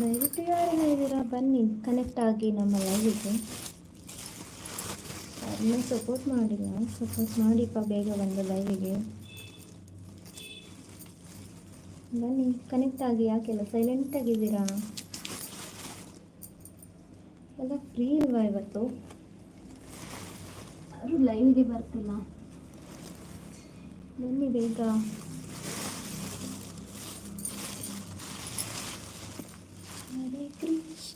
ದಯವಿಟ್ಟು ಯಾರು ಹೇಳಿದಿರಾ? ಬನ್ನಿ ಕನೆಕ್ಟ್ ಆಗಿ ನಮ್ಮ ಲೈವಿಗೆ ಯಾರನ್ನೂ ಸಪೋರ್ಟ್ ಮಾಡಿಲ್ಲ ಸಪೋರ್ಟ್ ಮಾಡಿಪ್ಪ ಬೇಗ ಬಂದು ಲೈವಿಗೆ ಬನ್ನಿ ಕನೆಕ್ಟ್ ಆಗಿ ಯಾಕೆಲ್ಲ ಸೈಲೆಂಟ್ ಆಗಿದ್ದೀರಾ? ಎಲ್ಲ ಫ್ರೀ ಇಲ್ವಾ ಇವತ್ತು? ಯಾರು ಲೈವಿಗೆ ಬರ್ತಿಲ್ಲ? ಬನ್ನಿ ಬೇಗ.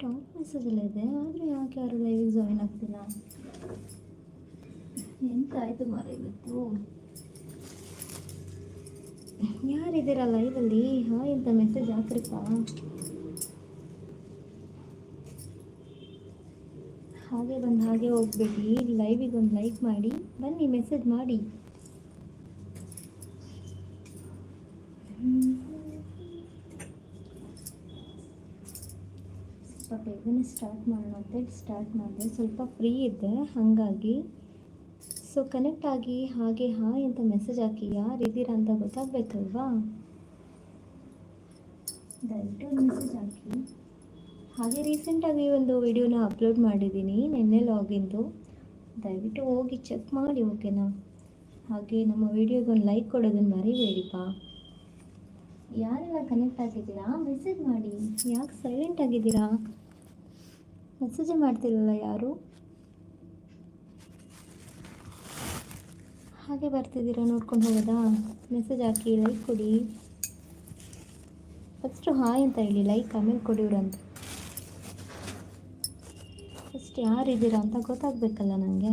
ಟಾಪ್ ಮೆಸೇಜ್ ಎಲ್ಲ ಇದೆ ಆದರೆ ಯಾಕೆ ಯಾರು ಲೈವಿಗೆ ಜಾಯಿನ್ ಆಗ್ತಿಲ್ಲ? ಎಂತಾಯ್ತು ಮಾರ ಇವತ್ತು ಯಾರಿದ್ದೀರಾ ಲೈವಲ್ಲಿ ಹಾಯ್ ಅಂತ ಮೆಸೇಜ್ ಹಾಕ್ರಿಪ್ಪ. ಹಾಗೆ ಬಂದು ಹಾಗೆ ಹೋಗ್ಬೇಡಿ. ಲೈವಿಗೆ ಒಂದು ಲೈಕ್ ಮಾಡಿ. ಬನ್ನಿ ಮೆಸೇಜ್ ಮಾಡಿ. ಸ್ವಲ್ಪ ಬೇಗನೆ ಸ್ಟಾರ್ಟ್ ಮಾಡೋಣ ಅಂತ ಸ್ಟಾರ್ಟ್ ಮಾಡಿದೆ. ಸ್ವಲ್ಪ ಫ್ರೀ ಇದ್ದೆ, ಹಾಗಾಗಿ. ಸೊ ಕನೆಕ್ಟ್ ಆಗಿ, ಹಾಗೆ, ಹಾಯ್ ಅಂತ ಮೆಸೇಜ್ ಹಾಕಿ ಯಾರಿದ್ದೀರಾ ಅಂತ ಗೊತ್ತಾಗಬೇಕಲ್ವಾ? ದಯವಿಟ್ಟು ಮೆಸೇಜ್ ಹಾಕಿ. ಹಾಗೆ ರೀಸೆಂಟಾಗಿ ಒಂದು ವಿಡಿಯೋನ ಅಪ್ಲೋಡ್ ಮಾಡಿದ್ದೀನಿ, ನಿನ್ನೆ ಲಾಗಿಂದು ದಯವಿಟ್ಟು ಹೋಗಿ ಚೆಕ್ ಮಾಡಿ ಓಕೆನಾ ಹಾಗೆ ನಮ್ಮ ವಿಡಿಯೋಗೆ ಒಂದು ಲೈಕ್ ಕೊಡೋದನ್ನು ಮರಿಬೇಡಿಪ್ಪ ಯಾರೆಲ್ಲ ಕನೆಕ್ಟ್ ಆಗಿದ್ದೀರಾ? ಮೆಸೇಜ್ ಮಾಡಿ. ಯಾಕೆ ಸೈಲೆಂಟ್ ಆಗಿದ್ದೀರಾ? ಮೆಸೇಜೇ ಮಾಡ್ತಿರಲ್ಲ ಯಾರು? ಹಾಗೆ ಬರ್ತಿದ್ದೀರಾ? ನೋಡ್ಕೊಂಡು ಹೋಗೋದಾ? ಮೆಸೇಜ್ ಹಾಕಿ ಲೈಕ್ ಕೊಡಿ. ಫಸ್ಟು ಹಾಯ್ ಅಂತ ಹೇಳಿ ಲೈಕ್ ಆಮೇಲೆ ಕೊಡಿವ್ರಂತ. ಫಸ್ಟ್ ಯಾರಿದ್ದೀರಾ ಅಂತ ಗೊತ್ತಾಗಬೇಕಲ್ಲ ನನಗೆ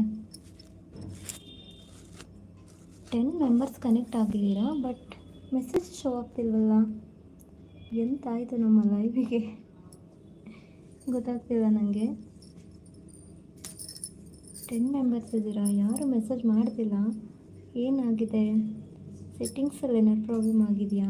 ಟೆನ್ ಮೆಂಬರ್ಸ್ ಕನೆಕ್ಟ್ ಆಗಿದ್ದೀರಾ ಬಟ್ ಮೆಸೇಜ್ ಶೋ ಆಗ್ತಿಲ್ವಲ್ಲ? ಎಂತಾಯಿತು ನಮ್ಮ ಲೈವಿಗೆ ಗೊತ್ತಾಗ್ತಿಲ್ಲ ನನಗೆ ಟೆನ್ ಮೆಂಬರ್ಸ್ ಇದ್ದೀರಾ? ಯಾರು ಮೆಸೇಜ್ ಮಾಡ್ತಿಲ್ಲ? ಏನಾಗಿದೆ? ಸೆಟ್ಟಿಂಗ್ಸಲ್ಲಿ ಏನಾದ್ರು ಪ್ರಾಬ್ಲಮ್ ಆಗಿದೆಯಾ?